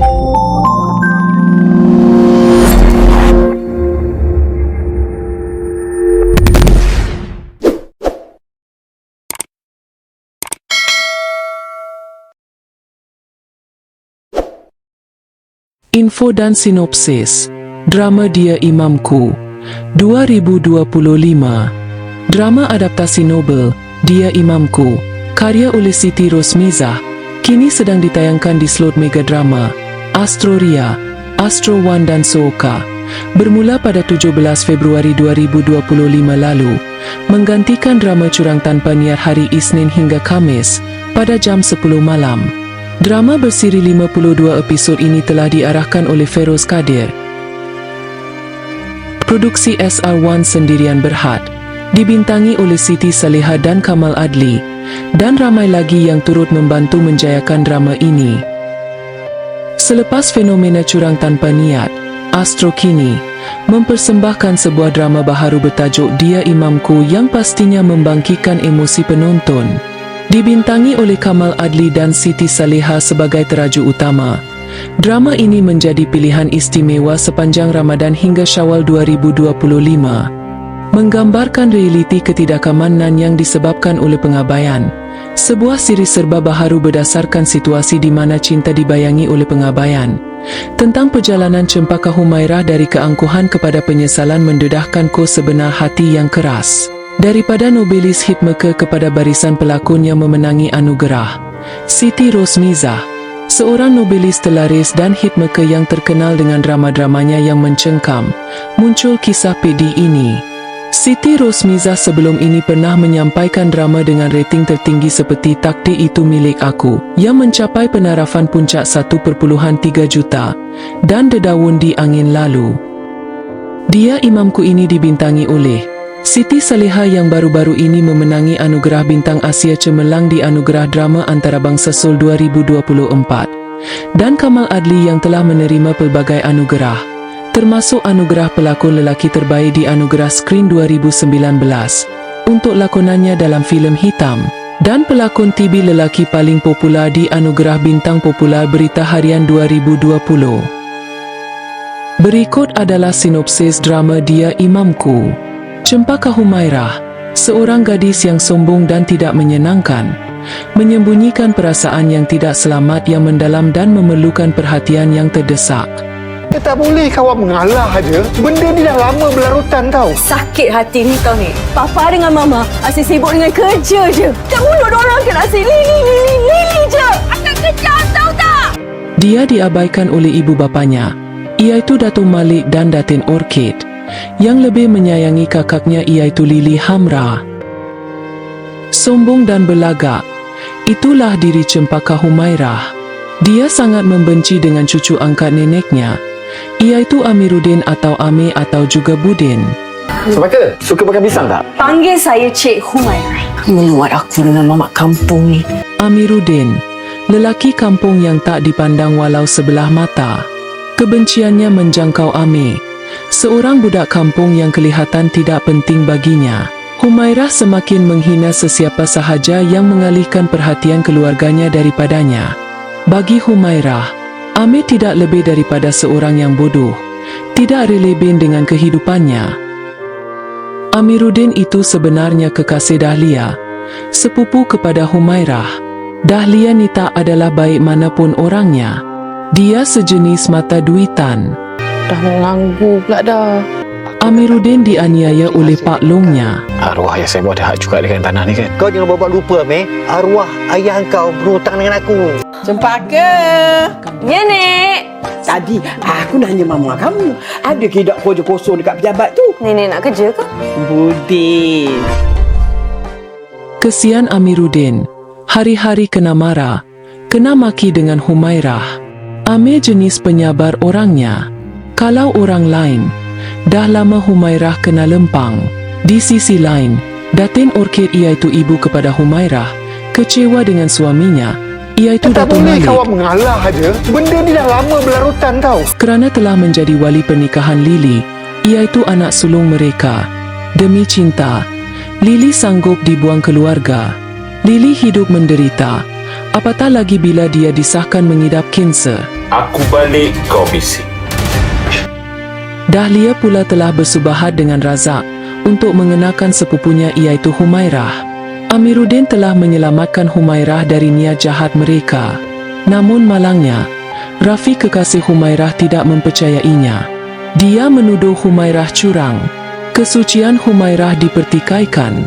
Info dan sinopsis. Drama Dia Imamku. 2025 Drama adaptasi Nobel Dia Imamku Karya oleh Siti Rosmizah Kini sedang ditayangkan di slot Mega Drama Astroria Astro One dan Sooka Bermula pada 17 Februari 2025 lalu Menggantikan drama curang tanpa niat hari Isnin hingga Kamis Pada jam 10 malam Drama bersiri 52 episod ini telah diarahkan oleh Feroz Kadir. Produksi SR1 sendirian berhad, dibintangi oleh Siti Saleha dan Kamal Adli, dan ramai lagi yang turut membantu menjayakan drama ini. Selepas fenomena curang tanpa niat, Astro kini mempersembahkan sebuah drama baharu bertajuk Dia Imamku yang pastinya membangkitkan emosi penonton. Dibintangi oleh Kamal Adli dan Siti Saleha sebagai teraju utama. Drama ini menjadi pilihan istimewa sepanjang Ramadan hingga Syawal 2025. Menggambarkan realiti ketidakamanan yang disebabkan oleh pengabaian. Sebuah siri serba baharu berdasarkan situasi di mana cinta dibayangi oleh pengabaian. Tentang perjalanan Cempaka Humairah dari keangkuhan kepada penyesalan mendedahkan ko sebenar hati yang keras. Daripada nobelis hitmaker kepada barisan pelakon yang memenangi anugerah, Siti Rosmizah, seorang nobelis telaris dan hitmaker yang terkenal dengan drama-dramanya yang mencengkam, muncul kisah PD ini. Siti Rosmizah sebelum ini pernah menyampaikan drama dengan rating tertinggi seperti Takdir Itu Milik Aku yang mencapai penarafan puncak 1.3 juta dan Dedawun di Angin Lalu. Dia Imamku ini dibintangi oleh Siti Saleha yang baru-baru ini memenangi Anugerah Bintang Asia Cemerlang di Anugerah Drama Antarabangsa Seoul 2024 dan Kamal Adli yang telah menerima pelbagai anugerah termasuk Anugerah Pelakon Lelaki Terbaik di Anugerah Screen 2019 untuk lakonannya dalam filem Hitam dan pelakon TV lelaki paling popular di Anugerah Bintang Popular Berita Harian 2020. Berikut adalah sinopsis drama Dia Imamku. Cempaka Humairah, seorang gadis yang sombong dan tidak menyenangkan, menyembunyikan perasaan yang tidak selamat yang mendalam dan memerlukan perhatian yang terdesak. Dia tak boleh kawan mengalah aja. Benda ni dah lama berlarutan tau. Sakit hati ni tau ni. Papa dengan mama asyik sibuk dengan kerja je. Tak mulut orang kan asyik lili, lili, lili je. Akan kejam tau tak? Dia diabaikan oleh ibu bapanya, iaitu Datuk Malik dan Datin Orchid, yang lebih menyayangi kakaknya iaitu Lili Hamra. Sombong dan belagak, itulah diri Cempaka Humairah. Dia sangat membenci dengan cucu angkat neneknya, iaitu Amiruddin atau Amir atau juga Budin. Semaka, suka makan pisang tak? Panggil saya Cik Humairah. Meluat aku dengan mamak kampung ni. Amiruddin, lelaki kampung yang tak dipandang walau sebelah mata. Kebenciannya menjangkau Amir, seorang budak kampung yang kelihatan tidak penting baginya. Humairah semakin menghina sesiapa sahaja yang mengalihkan perhatian keluarganya daripadanya. Bagi Humairah, Amir tidak lebih daripada seorang yang bodoh, tidak relevan dengan kehidupannya. Amiruddin itu sebenarnya kekasih Dahlia, sepupu kepada Humairah. Dahlia Nita adalah baik manapun orangnya. Dia sejenis mata duitan. Dah mengganggu pula dah. Amiruddin dianiaya oleh Pak Longnya. Arwah ayah saya buat ada hak juga dengan tanah ni kan? Kau jangan bawa lupa, Meh. Arwah ayah kau berhutang dengan aku. Cempaka. Ya, Nek. Tadi aku nanya mama kamu. Ada ke tak kerja kosong dekat pejabat tu? Nenek nak kerja ke? Budi. Kesian Amiruddin, hari-hari kena marah, kena maki dengan Humairah. Amir jenis penyabar orangnya. Kalau orang lain, dah lama Humairah kena lempang. Di sisi lain, Datin Orchid iaitu ibu kepada Humairah, kecewa dengan suaminya, iaitu Tak Datuk boleh Malik. kawan mengalah aja. Benda ni dah lama berlarutan tau. kerana telah menjadi wali pernikahan Lily, iaitu anak sulung mereka. Demi cinta, Lily sanggup dibuang keluarga. Lily hidup menderita, apatah lagi bila dia disahkan mengidap kanser. Aku balik, kau bising. Dahlia pula telah bersubahat dengan Razak untuk mengenakan sepupunya iaitu Humairah. Amiruddin telah menyelamatkan Humairah dari niat jahat mereka. Namun malangnya, Rafiq kekasih Humairah tidak mempercayainya. Dia menuduh Humairah curang. Kesucian Humairah dipertikaikan.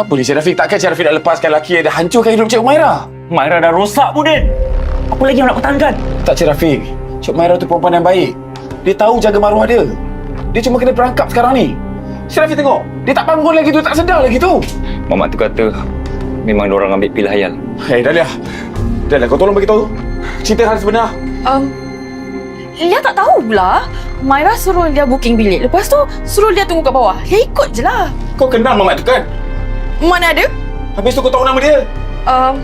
Apa ni Cik Rafiq? Takkan Cik Rafiq nak lepaskan lelaki yang dah hancurkan hidup Cik Umairah? Maira dah rosak Budin. Apa lagi yang nak pertahankan? Tak Cik Rafiq. Cik Umairah tu perempuan yang baik. Dia tahu jaga maruah dia. Dia cuma kena perangkap sekarang ni. Cik Rafiq tengok. Dia tak bangun lagi tu, tak sedar lagi tu. Mamat tu kata memang orang ambil pil hayal. Hei Dahlia. Dahlia kau tolong bagi tahu. Cerita hal sebenar. Um, Lia tak tahu pula. Myra suruh dia booking bilik. Lepas tu suruh dia tunggu kat bawah. Dia ikut je lah. Kau kenal Mamat tu kan? Mana ada? Habis tu kau tahu nama dia. Um,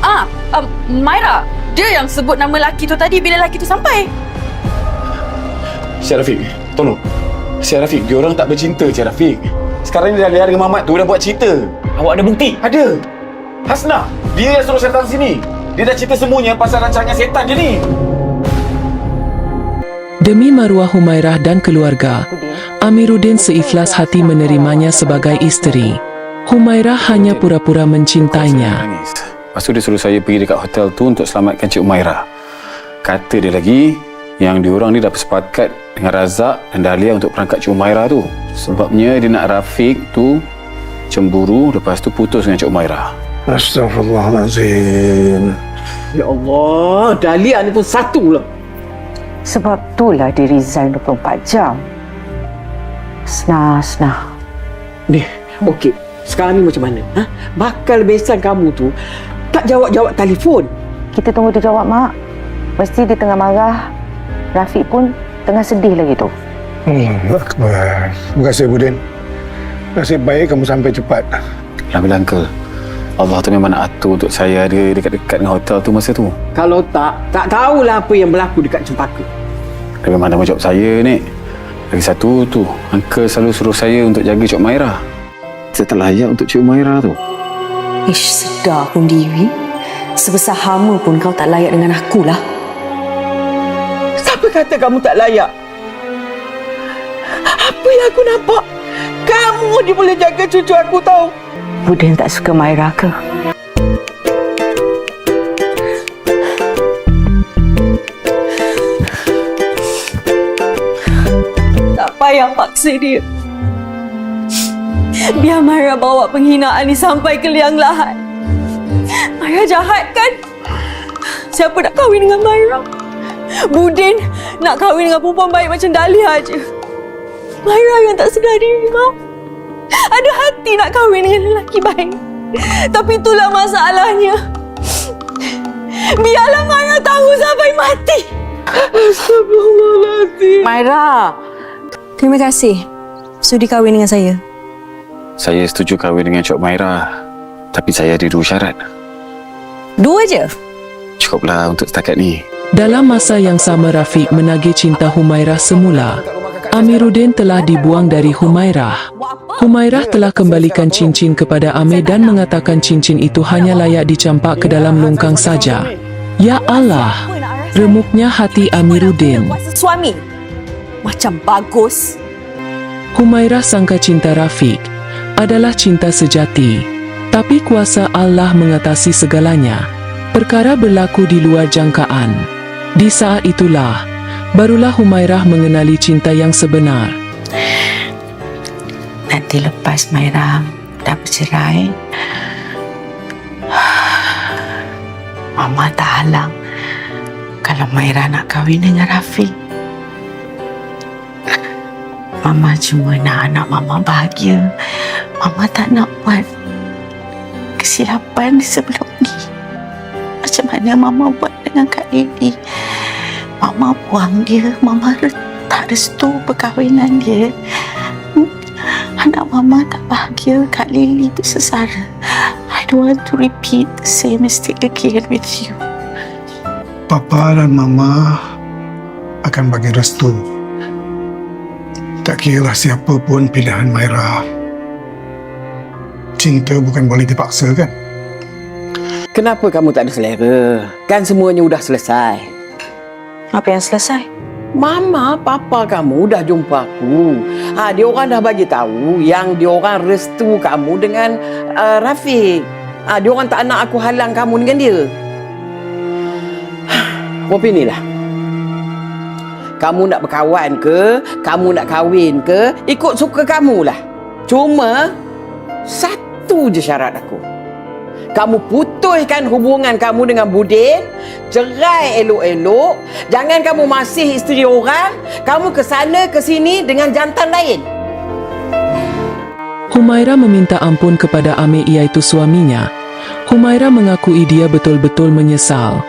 ah, um, Myra. Dia yang sebut nama lelaki tu tadi bila lelaki tu sampai. Cik Rafiq, tolong. Cik Rafiq, dia orang tak bercinta Cik Rafiq. Sekarang ni Dahlia dengan Mamat tu dah buat cerita. Awak ada bukti? Ada. Hasnah, dia yang suruh setan sini. Dia dah cerita semuanya pasal rancangan setan dia ni. Demi maruah Humairah dan keluarga, Amiruddin seikhlas hati menerimanya sebagai isteri. Humairah hanya pura-pura mencintainya. Lepas tu dia suruh saya pergi dekat hotel tu untuk selamatkan Cik Umaira. Kata dia lagi yang diorang ni dah bersepakat dengan Razak dan Dahlia untuk perangkap Cik Umaira tu. Sebabnya dia nak Rafiq tu cemburu lepas tu putus dengan Cik Umaira. Astaghfirullahalazim. Ya Allah, Dahlia ni pun satu lah. Sebab itulah dia resign 24 jam. Senang, senang. Ni, okey. Sekarang ni macam mana? Ha? Bakal besan kamu tu tak jawab-jawab telefon. Kita tunggu dia jawab, Mak. Mesti dia tengah marah. Rafiq pun tengah sedih lagi tu. Hmm, Akbar. Terima kasih Budin. Nasib baik kamu sampai cepat. Alhamdulillah Uncle. Allah tu memang nak atur untuk saya ada dekat-dekat dengan hotel tu masa tu. Kalau tak, tak tahulah apa yang berlaku dekat Cempaka. Dia memang tanggungjawab saya ni. Lagi satu tu, Uncle selalu suruh saya untuk jaga Cik Umaira. Saya tak layak untuk Cik Umaira tu. Ish, sedar pun diri. Sebesar hama pun kau tak layak dengan aku lah. Kata kamu tak layak? Apa yang aku nampak? Kamu dia boleh jaga cucu aku tahu. Budin tak suka Myra ke? Tak payah paksa dia. Biar Myra bawa penghinaan ni sampai ke liang lahat. Myra jahat kan? Siapa nak kahwin dengan Myra? Budin nak kahwin dengan perempuan baik macam Dahlia aje. Myra yang tak sedar diri, Mak. Ada hati nak kahwin dengan lelaki baik. Tapi itulah masalahnya. Biarlah Myra tahu sampai mati. Astagfirullahaladzim. Myra! Terima kasih. Sudi kahwin dengan saya. Saya setuju kahwin dengan Cik Umaira. Tapi saya ada dua syarat. Dua je. Cukuplah untuk setakat ni. Dalam masa yang sama Rafiq menagih cinta Humairah semula, Amiruddin telah dibuang dari Humairah. Humairah telah kembalikan cincin kepada Amir dan mengatakan cincin itu hanya layak dicampak ke dalam longkang saja. Ya Allah, remuknya hati Amiruddin. Suami. Macam bagus. Humairah sangka cinta Rafiq adalah cinta sejati. Tapi kuasa Allah mengatasi segalanya. Perkara berlaku di luar jangkaan. Di saat itulah, barulah Humairah mengenali cinta yang sebenar. Nanti lepas Myra dah bercerai, Mama tak halang kalau Myra nak kahwin dengan Rafiq. Mama cuma nak anak Mama bahagia. Mama tak nak buat kesilapan sebelum ni. Macam mana Mama buat dengan Kak Lily? Buang dia. Mama tak restu perkahwinan dia. Anak Mama tak bahagia. Kak Lily tersesara. I don't want to repeat the same mistake again with you. Papa dan Mama akan bagi restu. Tak kira siapa pun pilihan Myra. Cinta bukan boleh dipaksa kan? Kenapa kamu tak ada selera? Kan semuanya sudah selesai. Apa yang selesai? Mama, papa kamu dah jumpa aku. Ha, dia orang dah bagi tahu yang dia orang restu kamu dengan uh, Rafiq. Ha, dia orang tak nak aku halang kamu dengan dia. Kopi ni lah. Kamu nak berkawan ke, kamu nak kahwin ke, ikut suka kamu lah. Cuma, satu je syarat aku. Kamu putuskan hubungan kamu dengan Budin, cerai elok-elok, jangan kamu masih isteri orang, kamu ke sana ke sini dengan jantan lain. Humaira meminta ampun kepada Amir iaitu suaminya. Humaira mengakui dia betul-betul menyesal.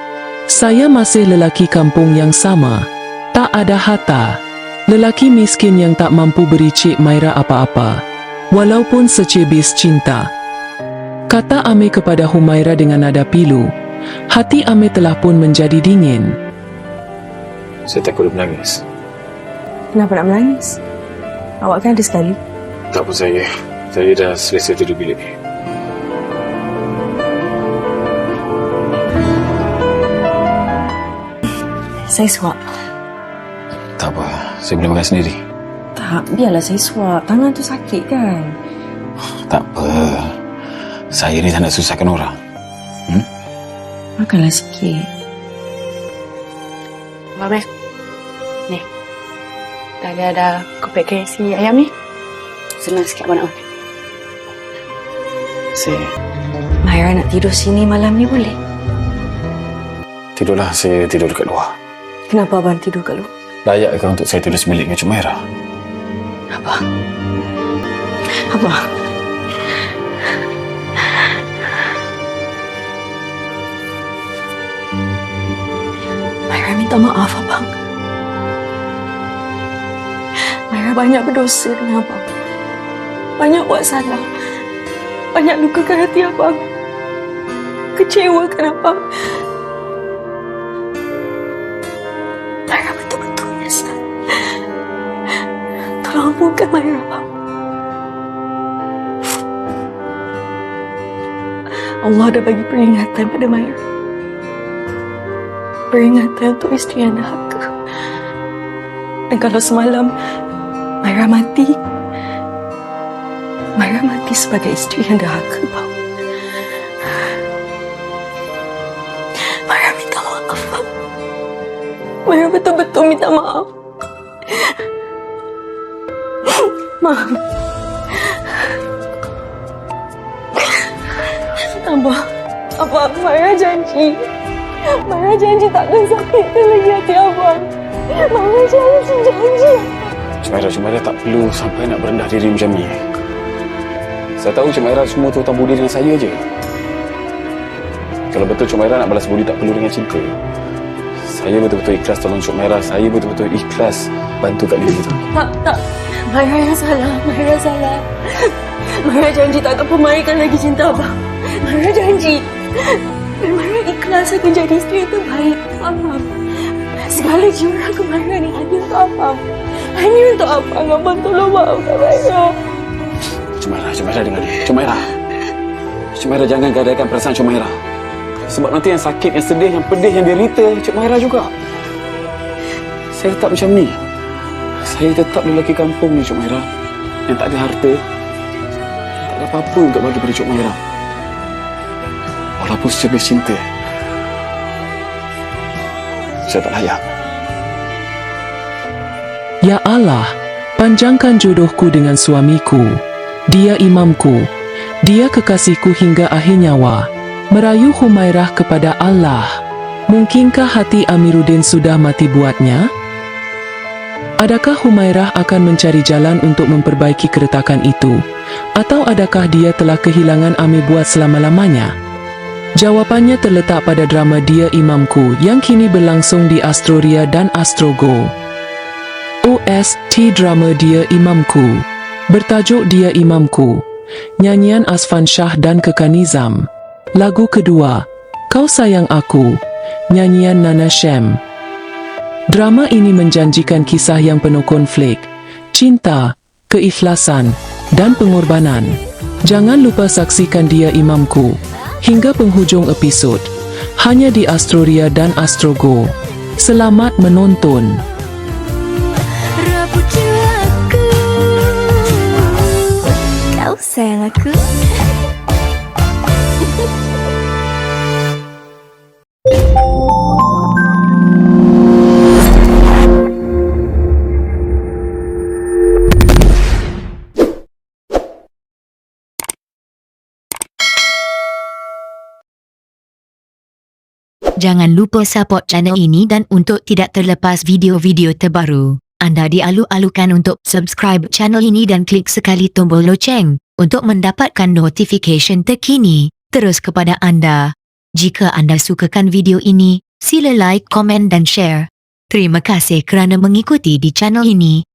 Saya masih lelaki kampung yang sama. Tak ada harta. Lelaki miskin yang tak mampu beri Cik Maira apa-apa. Walaupun secebis cinta. Kata Amir kepada Humaira dengan nada pilu. Hati Amir telah pun menjadi dingin. Saya takut dia menangis. Kenapa nak menangis? Awak kan ada sekali. Tak apa saya. Saya dah selesai tidur bilik ni. Saya suap. Tak apa, saya boleh makan sendiri. Tak, biarlah saya suap. Tangan tu sakit kan? Saya ni tak nak susahkan orang. Makanlah sikit. Abang Mek. Ni. Tadi ada kopi KFC ayam ni. Senang sikit abang nak makan. Saya Myra nak tidur sini malam ni boleh? tidurlah, saya tidur dekat luar. Kenapa abang tidur kat luar? Layak ke untuk saya tidur semilik dengan Cik Maira? Abang. Abang. Myra minta maaf, Abang. Myra banyak berdosa dengan Abang. Banyak buat salah. Banyak lukakan hati Abang. Kecewakan Abang. Myra betul-betul menyesal. Tolong ampunkan Myra, Abang. Allah dah bagi peringatan pada Myra. Peringatan untuk isteri yang dahaga. Dan kalau semalam Myra mati, Myra mati sebagai isteri yang dahaga, Bang. Myra minta maaf, Bang. Myra betul-betul minta maaf. Maaf. Abang, Abang, Myra janji. Myra janji takkan sakitkan lagi hati Abang. Myra janji, janji. Cik Maira tak perlu sampai nak berendah diri macam ni. Saya tahu Cik semua tu hutang budi dengan saya je. Kalau betul Cik nak balas budi tak perlu dengan cinta. Saya betul-betul ikhlas tolong Cik. Saya betul-betul ikhlas bantu Kak Lily tu. Tak, tak. Myra yang salah. Myra salah. Myra janji tak akan permainkan lagi cinta Abang. Myra janji. Myra ikhlas akan jadi isteri yang terbaik. Abang. Segala jiwa ke Myra ni hanya untuk Abang. Hanya untuk Abang. Abang tolong maafkan Myra. Cik Maira, Cik Maira dengar ni. Cik Maira. Cik Maira jangan gadaikan perasaan Cik Maira. Sebab nanti yang sakit, yang sedih, yang pedih, yang derita Cik Maira juga. Saya tetap macam ni. Saya tetap lelaki kampung ni Cik Maira. Yang tak ada harta. Tak ada apa-apa untuk bagi pada Cik Maira. Walaupun secebis cinta. Saya tak layak. Ya Allah, panjangkan jodohku dengan suamiku. Dia imamku. Dia kekasihku hingga akhir nyawa. Merayu Humairah kepada Allah. Mungkinkah hati Amiruddin sudah mati buatnya? Adakah Humairah akan mencari jalan untuk memperbaiki keretakan itu? Atau adakah dia telah kehilangan Amir buat selama-lamanya? Jawapannya terletak pada drama Dia Imamku yang kini berlangsung di Astroria dan Astrogo. OST drama Dia Imamku. Bertajuk Dia Imamku. Nyanyian Asfan Shah dan Kekanizam Lagu kedua Kau Sayang Aku. Nyanyian Nana Shem. Drama ini menjanjikan kisah yang penuh konflik, cinta, keikhlasan, dan pengorbanan. Jangan lupa saksikan Dia Imamku hingga penghujung episod hanya di Astroria dan Astrogo. Selamat menonton. Kau sayang aku. Jangan lupa support channel ini dan untuk tidak terlepas video-video terbaru, anda dialu-alukan untuk subscribe channel ini dan klik sekali tombol loceng untuk mendapatkan notification terkini terus kepada anda. Jika anda sukakan video ini, sila like, komen dan share. Terima kasih kerana mengikuti di channel ini.